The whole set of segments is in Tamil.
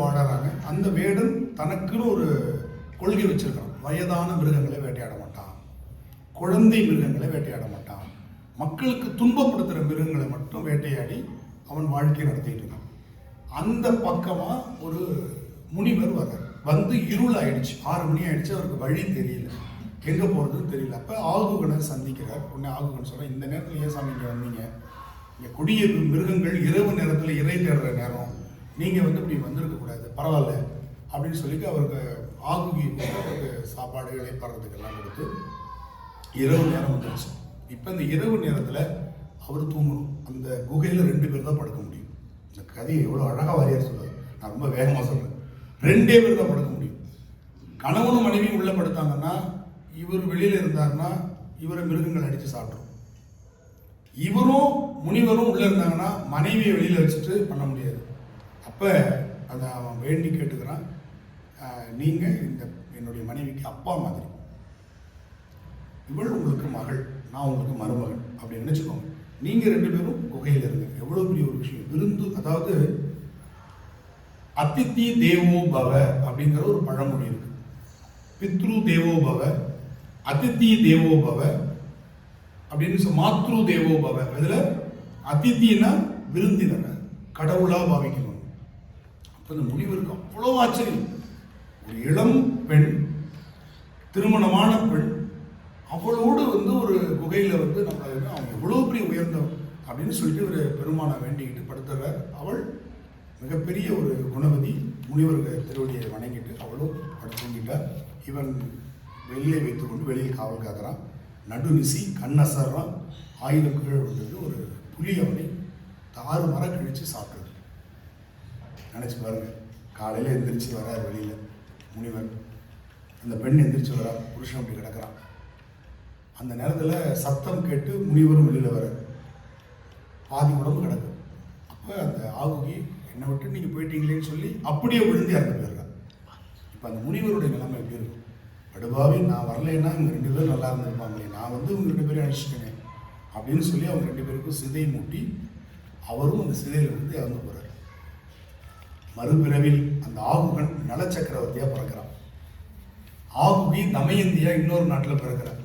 வாழறாங்க. அந்த வேடன் தனக்குன்னு ஒரு கொள்கை வச்சிருக்கான். வயதான மிருகங்களை வேட்டையாட மாட்டான். குழந்தை மிருகங்களை வேட்டையாட மாட்டான். மக்களுக்கு துன்பப்படுத்துகிற மிருகங்களை மட்டும் வேட்டையாடி அவன் வாழ்க்கை நடத்திட்டு இருக்கான். அந்த பக்கமா ஒரு முனிவர் வர்றார். வந்து இருள் ஆயிடுச்சு. ஆறு மணி ஆயிடுச்சு அவருக்கு வழி தெரியல. எங்கே போகிறதுன்னு தெரியல. அப்போ ஆகுகனை சந்திக்கிறார். உடனே ஆகுகன் சொல்ற இந்த நேரத்தில் ஏன் சாமி இங்க வந்தீங்க? இங்கே கொடிய மிருகங்கள் இரவு நேரத்தில் இறை தேடுற நேரம். நீங்கள் வந்து இப்படி வந்திருக்கக்கூடாது பரவாயில்ல அப்படின்னு சொல்லிட்டு அவருக்கு ஆகுகி அவருக்கு சாப்பாடு இழைப்படுறதுக்கு கொடுத்து இரவு நேரம் வந்துருச்சு. இப்போ இந்த இரவு நேரத்தில் அவர் தூங்கணும். அந்த குகையில் ரெண்டு பேர் தான் படுக்க முடியும். இந்த கதையை எவ்வளோ அழகாக வாரியார் சொல்லுவார் நான் ரொம்ப வேகமாக சொல்கிறேன் ரெண்டே பேர் தான் படுக்க முடியும். கணவனும் மனைவியும் உள்ளே படுத்தாங்கன்னா இவர் வெளியில் இருந்தாருன்னா இவரை மிருகங்கள் அடித்து சாப்பிட்ரும் இவரும் முனிவரும் உள்ளே இருந்தாங்கன்னா மனைவியை வெளியில் வச்சுட்டு பண்ண முடியாது. அப்போ அதை அவன் வேண்டி கேட்டுக்கிறான். நீங்கள் இந்த என்னுடைய மனைவிக்கு அப்பா மாதிரி. இவள் உங்களுக்கு மகள் நான் உங்களுக்கு மருமகள் அப்படி நினச்சிக்கோங்க. நீங்கள் ரெண்டு பேரும் குகையில் இருங்க. எவ்வளோ பெரிய ஒரு விஷயம். விருந்து அதாவது அதித்தி தேவோ பவ அப்படிங்கிற ஒரு பழமொழி இருக்கு. பித்ரு தேவோ பவ அதித்தி தேவோ பவ அப்படின்னு மாத்ரு தேவோ பவ அதில் அதித்தின்னா விருந்தினர் கடவுளாக பாவிக்கணும் அந்த இந்த முனிவருக்கு அவ்வளோ ஆச்சரியம். ஒரு இளம் பெண் திருமணமான பெண் அவளோடு வந்து ஒரு குகையில் வந்து நம்ம வந்து அவங்க எவ்வளோ பெரிய உயர்ந்தவன் அப்படின்னு சொல்லிட்டு ஒரு பெருமானை வேண்டிக்கிட்டு படுத்துறார் அவள் மிகப்பெரிய ஒரு குணவதி முனிவர்கள் திருவடியை வணங்கிட்டு அவளும் படுத்துங்கிட்டார். இவன் வெளியே வைத்துக்கொண்டு வெளியில் காவல் காக்கிறான். நடுநிசி கண்ணசர்றான் ஆயுதம் கீழே விழுந்தது. ஒரு புலி அவனை தாறு மர கழிச்சு சாப்பிட்டு நினச்சி பாருங்கள் காலையில் எந்திரிச்சு வரார் வெளியில். முனிவர். அந்த பெண் எந்திரிச்சு வரா. புருஷன் அப்படி கிடக்குறான். அந்த நேரத்தில் சத்தம் கேட்டு முனிவரும் வெளியில் வர பாதி உடம்பு கிடக்கு. அப்போ அந்த ஆகுகி என்னை விட்டு நீங்கள் போயிட்டீங்களேன்னு சொல்லி அப்படியே விழுந்து இறந்து போயிடுறான் இப்போ அந்த முனிவருடைய நிலைமை எப்படி இருக்கும்? படுபாவே நான் வரலைன்னா இவங்க ரெண்டு பேரும் நல்லா இருந்திருப்பாங்களே. நான் வந்து இவங்க ரெண்டு பேரும் அழைச்சிட்டேனே. அப்படின்னு சொல்லி அவங்க ரெண்டு பேருக்கும் சிதை மூட்டி அவரும் அந்த சிதையில் வந்து இறந்து போகிறார் மறுபிறவில் அந்த ஆகுகன் நலச்சக்கரவர்த்தியா பிறக்கிறான். ஆகுகி தமயந்தியா இன்னொரு நாட்டில் பிறக்கிறார்.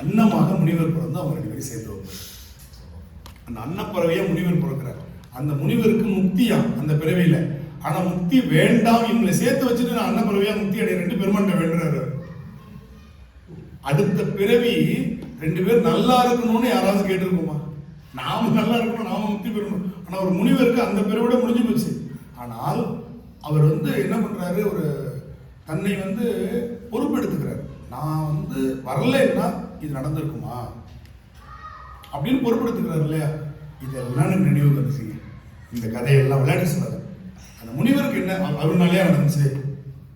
அன்னமாக முனிவர் பிறந்து அவங்க ரெண்டு பேரும் சேர்ந்து வைப்பார் அந்த அன்னப்பறவையாக முனிவர் பிறக்கிறார். அந்த முனிவருக்கு முக்தியா? அந்த பிறவியில. ஆனால் முக்தி வேண்டாம் இவங்களை சேர்த்து வச்சுட்டு நான் அன்னப்பறவையாக முக்தி அடைய ரெண்டு பெருமாண்ட வேண்டுறாரு. அடுத்த பிறவி ரெண்டு பேர் நல்லா இருக்கணும்னு யாராவது கேட்டிருக்கோமா? நாம நல்லா இருக்கணும் நாம முக்தி பெறணும். ஆனால் ஒரு முனிவருக்கு அந்த பிறவிட முடிஞ்சு போச்சு. ஆனால் அவர் வந்து என்ன பண்ணுறாரு ஒரு தன்னை வந்து பொறுப்பெடுத்துக்கிறார். நான் வந்து வரலைன்னா இது நடந்திருக்குமா? அப்படின்னு பொறுப்படுத்துக்கிறார் இல்லையா? இதெல்லாம் நினைவு வந்துச்சுங்க இந்த கதையெல்லாம் விளையாடி சொல்லாது. அந்த முனிவருக்கு என்ன? அவ- நடந்துச்சு?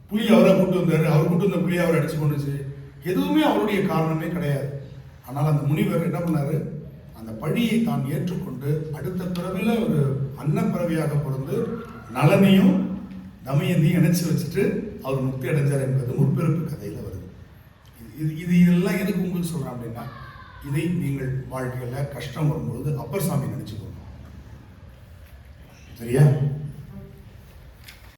புலி அவரை கூட்டு வந்தார். அவர் கூட்டு வந்த புலி அவரை அடிச்சு கொண்டுச்சு. எதுவுமே அவருடைய காரணமே கிடையாது. ஆனால் அந்த முனிவர் என்ன பண்ணார்? அந்த பழியை தான் ஏற்றுக்கொண்டு அடுத்த பிறவில ஒரு அன்னப்பிறவியாக பிறந்து நலனையும் தமயந்தையும் இணைச்சி வச்சுட்டு அவர் முக்தி அடைஞ்சார் என்பது முற்பிறப்பு கதையில் வருது. இது இது இதெல்லாம் எதுக்கு உங்களுக்கு சொல்கிறேன் அப்படின்னா இதை நீங்கள் வாழ்க்கையில் கஷ்டம் வரும்பொழுது அப்பர் சாமி நினச்சிக்கணும் சரியா?